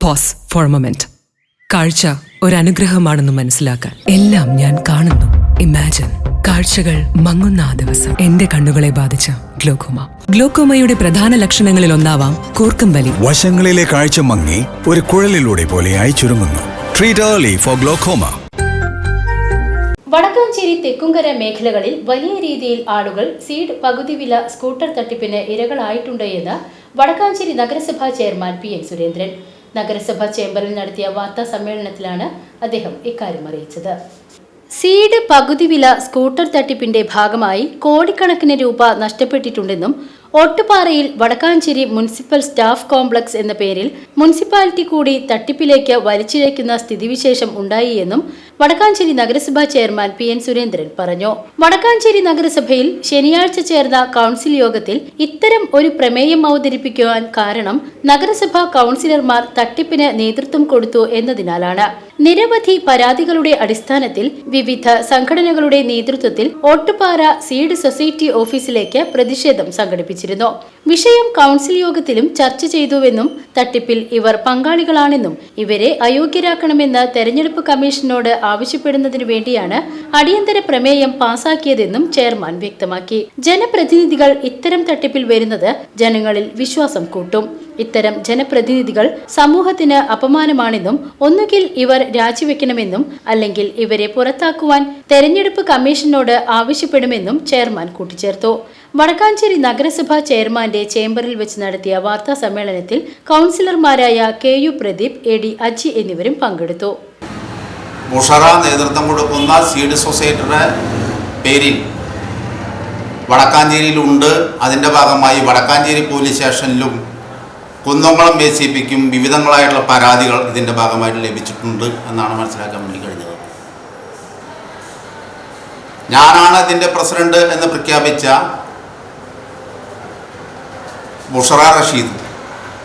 Pose four moment കാഴ്ച അനുഗ്രഹമാണെന്ന് മനസ്സിലാക്കാൻ എല്ലാം ഞാൻ കാണുന്നു. ഇമാജിൻ കാഴ്ചകൾ മങ്ങുന്ന ആ ദിവസം. എന്റെ കണ്ണുകളെ ബാധിച്ച ഗ്ലോക്കോമ. ഗ്ലോക്കോമയുടെ പ്രധാന ലക്ഷണങ്ങളിൽ ഒന്നാവാം കൂർക്കം വലി വശങ്ങളിലെ കാഴ്ച മങ്ങി ഒരു കുഴലിലൂടെ പോലെയായി ചുരുങ്ങുന്നു. Treat early for glaucoma Vadakkanchery Thekkumkara മേഖലകളിൽ വലിയ രീതിയിൽ ആളുകൾ സീഡ് പകുതി വില സ്കൂട്ടർ തട്ടിപ്പിന് ഇരകളായിട്ടുണ്ട് എന്ന് വടക്കാഞ്ചേരി നഗരസഭാ ചെയർമാൻ പി എൻ സുരേന്ദ്രൻ. നഗരസഭാ ചേംബറിൽ നടത്തിയ വാർത്താ സമ്മേളനത്തിലാണ് അദ്ദേഹം ഇക്കാര്യം അറിയിച്ചത്. സീഡ് പകുതി വില സ്കൂട്ടർ തട്ടിപ്പിന്റെ ഭാഗമായി കോടിക്കണക്കിന് രൂപ നഷ്ടപ്പെട്ടിട്ടുണ്ടെന്നും ഒട്ടുപാറയിൽ വടക്കാഞ്ചേരി മുനിസിപ്പൽ സ്റ്റാഫ് കോംപ്ലക്സ് എന്ന പേരിൽ മുനിസിപ്പാലിറ്റി കൂടി തട്ടിപ്പിലേക്ക് വലിച്ചിഴയ്ക്കുന്ന സ്ഥിതിവിശേഷം ഉണ്ടായി എന്നും വടക്കാഞ്ചേരി നഗരസഭാ ചെയർമാൻ പി എൻ സുരേന്ദ്രൻ പറഞ്ഞു. വടക്കാഞ്ചേരി നഗരസഭയിൽ ശനിയാഴ്ച ചേർന്ന കൗൺസിൽ യോഗത്തിൽ ഇത്തരം ഒരു പ്രമേയം അവതരിപ്പിക്കുവാൻ കാരണം നഗരസഭാ കൗൺസിലർമാർ തട്ടിപ്പിന് നേതൃത്വം കൊടുത്തു എന്നതിനാലാണ്. നിരവധി പരാതികളുടെ അടിസ്ഥാനത്തിൽ വിവിധ സംഘടനകളുടെ നേതൃത്വത്തിൽ ഓട്ടുപാറ സീഡ് സൊസൈറ്റി ഓഫീസിലേക്ക് പ്രതിഷേധം സംഘടിപ്പിച്ചിരുന്നു. വിഷയം കൗൺസിൽ യോഗത്തിലും ചർച്ച ചെയ്തുവെന്നും തട്ടിപ്പിൽ ഇവർ പങ്കാളികളാണെന്നും ഇവരെ അയോഗ്യരാക്കണമെന്ന് തെരഞ്ഞെടുപ്പ് കമ്മീഷനോട് ആവശ്യപ്പെടുന്നതിനു വേണ്ടിയാണ് അടിയന്തര പ്രമേയം പാസാക്കിയതെന്നും ചെയർമാൻ വ്യക്തമാക്കി. ജനപ്രതിനിധികൾ ഇത്തരം തട്ടിപ്പിൽ വരുന്നത് ജനങ്ങളിൽ വിശ്വാസം കൂട്ടും. ഇത്തരം ജനപ്രതിനിധികൾ സമൂഹത്തിന് അപമാനമാണെന്നും ഒന്നുകിൽ ഇവർ രാജിവെക്കണമെന്നും അല്ലെങ്കിൽ ഇവരെ പുറത്താക്കുവാൻ തെരഞ്ഞെടുപ്പ് കമ്മീഷനോട് ആവശ്യപ്പെടുമെന്നും ചെയർമാൻ കൂട്ടിച്ചേർത്തു. വടക്കാഞ്ചേരി നഗരസഭാ ചെയർമാന്റെ ചേംബറിൽ വെച്ച് നടത്തിയ വാർത്താ സമ്മേളനത്തിൽ കൗൺസിലർമാരായ K U Pradeep A D Aji എന്നിവരും പങ്കെടുത്തു. മുഷറ നേതൃത്വം കൊടുക്കുന്ന സീഡ് സൊസൈറ്റിയുടെ പേരിൽ വടക്കാഞ്ചേരിയിലുണ്ട്. അതിന്റെ ഭാഗമായി വടക്കാഞ്ചേരി പോലീസ് സ്റ്റേഷനിലും കുന്നംകുളം എ സി പിക്കും വിവിധങ്ങളായിട്ടുള്ള പരാതികൾ ഇതിന്റെ ഭാഗമായിട്ട് ലഭിച്ചിട്ടുണ്ട് എന്നാണ് മനസ്സിലാക്കാൻ വേണ്ടി കഴിഞ്ഞത്. ഞാനാണ് ഇതിന്റെ പ്രസിഡന്റ് എന്ന് പ്രഖ്യാപിച്ച ബുഷറ റഷീദ്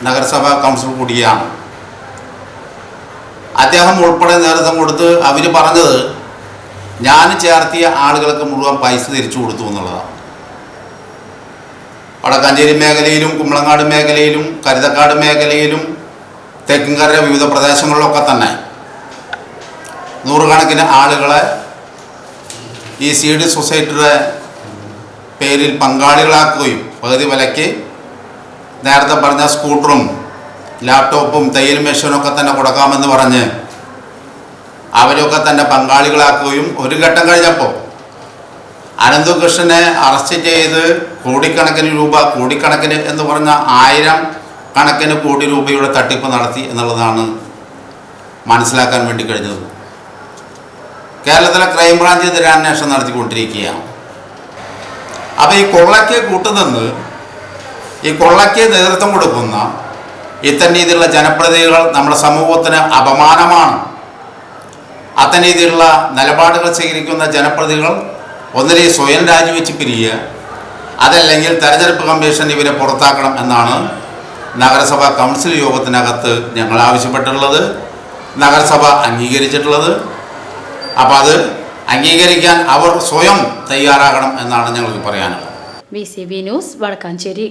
നഗരസഭാ കൗൺസിൽ കൂടിയാണ്. അദ്ദേഹം ഉൾപ്പെടെ നേതൃത്വം കൊടുത്ത് അവർ പറഞ്ഞത് ഞാൻ ചേർത്തിയ ആളുകൾക്ക് മുഴുവൻ പൈസ തിരിച്ചു കൊടുത്തു എന്നുള്ളതാണ്. വടക്കാഞ്ചേരി മേഖലയിലും കുമ്പളങ്ങാട് മേഖലയിലും കരുതക്കാട് മേഖലയിലും തെക്കിൻകര വിവിധ പ്രദേശങ്ങളിലൊക്കെ തന്നെ നൂറുകണക്കിന് ആളുകളെ ഈ സീഡ് സൊസൈറ്റിയുടെ പേരിൽ പങ്കാളികളാക്കുകയും പകുതി വിലയ്ക്ക് നേരത്തെ പറഞ്ഞ സ്കൂട്ടറും ലാപ്ടോപ്പും തയ്യൽ മെഷീനും ഒക്കെ തന്നെ കൊടുക്കാമെന്ന് പറഞ്ഞ് അവരൊക്കെ തന്നെ പങ്കാളികളാക്കുകയും ഒരു ഘട്ടം കഴിഞ്ഞപ്പോൾ അനന്തകൃഷ്ണനെ അറസ്റ്റ് ചെയ്ത് കോടിക്കണക്കിന് രൂപ കോടിക്കണക്കിന് എന്ന് പറഞ്ഞ ആയിരം കണക്കിന് കോടി രൂപയുടെ തട്ടിപ്പ് നടത്തി എന്നുള്ളതാണ് മനസ്സിലാക്കാൻ വേണ്ടി കഴിഞ്ഞത്. കേരളത്തിലെ ക്രൈംബ്രാഞ്ച് എതിരെ അന്വേഷണം നടത്തിക്കൊണ്ടിരിക്കുകയാണ്. അപ്പോൾ ഈ കൊള്ളയ്ക്ക് കൂട്ടുനിന്ന് ഈ കൊള്ളയ്ക്ക് നേതൃത്വം കൊടുക്കുന്ന ഇത്തരം രീതിയിലുള്ള ജനപ്രതിനിധികൾ നമ്മുടെ സമൂഹത്തിന് അപമാനമാണ്. അത്തരം രീതിയിലുള്ള നിലപാടുകൾ സ്വീകരിക്കുന്ന ജനപ്രതിനിധികൾ ഒന്നിലെ സ്വയം രാജിവെച്ച് പിരിയുക അതല്ലെങ്കിൽ തെരഞ്ഞെടുപ്പ് കമ്മീഷൻ ഇവരെ പുറത്താക്കണം എന്നാണ് നഗരസഭാ കൗൺസിൽ യോഗത്തിനകത്ത് ഞങ്ങൾ ആവശ്യപ്പെട്ടിട്ടുള്ളത് നഗരസഭ അംഗീകരിച്ചിട്ടുള്ളത്. അപ്പോൾ അത് അംഗീകരിക്കാൻ അവർ സ്വയം തയ്യാറാകണം എന്നാണ് ഞങ്ങൾക്ക് പറയാനുള്ളത്. B C B news Vadakkanchery.